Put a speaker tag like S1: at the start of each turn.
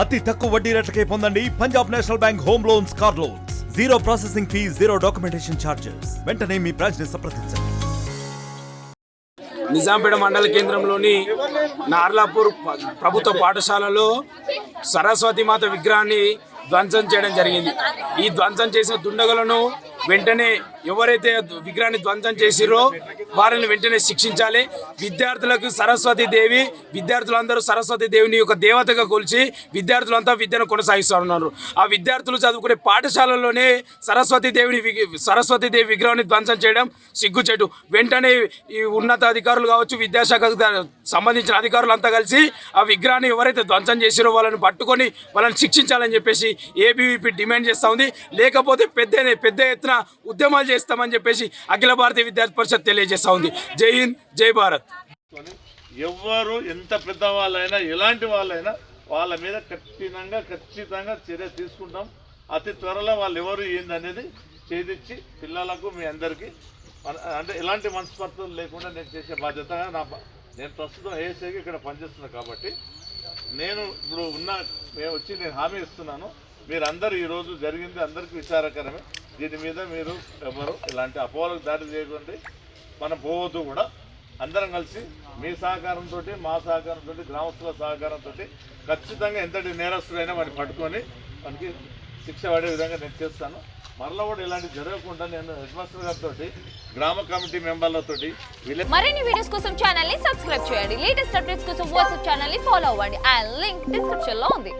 S1: అతి తక్కువ వడ్డీ రేట్లకే పొందండి Punjab National Bank home loans car loans. Zero processing fee zero documentation charges వెంటనే మీ బ్రాంచ్ని సంప్రదించండి.
S2: నిజాంపేట మండల కేంద్రంలోని నార్లాపూర్ ప్రభుత్వ పాఠశాలలో సరస్వతి మాత విగ్రహాన్ని ధ్వంసం చేయడం జరిగింది. ఈ ధ్వంసం చేసిన దుండగులను వెంటనే ఎవరైతే విగ్రహాన్ని ధ్వంసం చేసిరో వారిని వెంటనే శిక్షించాలి. విద్యార్థులకు సరస్వతి దేవి విద్యార్థులందరూ సరస్వతి దేవిని యొక్క దేవతగా కొలిచి విద్యార్థులంతా విద్యను కొనసాగిస్తున్నారు ఆ విద్యార్థులు చదువుకునే పాఠశాలలోనే సరస్వతి దేవిని సరస్వతి దేవి విగ్రహాన్ని ధ్వంసం చేయడం సిగ్గుచెట్టు వెంటనే ఈ ఉన్నత అధికారులు కావచ్చు విద్యాశాఖకు సంబంధించిన అధికారులు అంతా కలిసి ఆ విగ్రహాన్ని ఎవరైతే ధ్వంసం చేసిరో వాళ్ళని పట్టుకొని వాళ్ళని శిక్షించాలని చెప్పేసి ఏబీవీపీ డిమాండ్ చేస్తూ ఉంది. లేకపోతే పెద్ద పెద్ద ఎత్తున ఉద్యమాలు చేస్తామని చెప్పేసి అఖిల భారతీయ విద్యార్థి పరిషత్ తెలియజేస్తూ ఉంది. జై హింద్ జై భారత్.
S3: ఎవ్వరు ఎంత పెద్ద వాళ్ళైనా ఎలాంటి వాళ్ళైనా వాళ్ళ మీద కఠినంగా ఖచ్చితంగా చర్య తీసుకుంటాం. అతి త్వరలో వాళ్ళు ఎవరు ఏందనేది చేదిచ్చి పిల్లలకు మీ అందరికీ అంటే ఎలాంటి మనస్పర్ధలు లేకుండా నేను చేసే బాధ్యతగా నా నేను ప్రస్తుతం ఏసీకి ఇక్కడ పనిచేస్తున్నాను కాబట్టి నేను ఇప్పుడు ఉన్న మేము వచ్చి నేను హామీ ఇస్తున్నాను. మీరందరూ ఈరోజు జరిగింది అందరికీ విచారకరమే. దీని మీద మీరు ఎవరు ఇలాంటి అపోహలకు దాడి చేయకండి. మనం పోవద్దు కూడా. అందరం కలిసి మీ సహకారంతో మా సహకారంతో గ్రామస్తుల సహకారంతో ఖచ్చితంగా ఎంతటి నేరస్తుడైనా వాడిని పట్టుకొని మనకి శిక్ష పడే విధంగా నేను చేస్తాను. మరలా కూడా ఇలాంటి జరగకుండా నేను హెడ్మాస్టర్ గారితో గ్రామ కమిటీ మెంబర్లతో
S4: మరిన్ని వీడియోస్ కోసం ఛానల్ని సబ్స్క్రైబ్ చేయండి. లేటెస్ట్ అప్డేట్స్ కోసం వాట్సాప్ ఛానల్ని ఫాలో అవ్వండి. అండ్ లింక్ డిస్క్రిప్షన్లో ఉంది.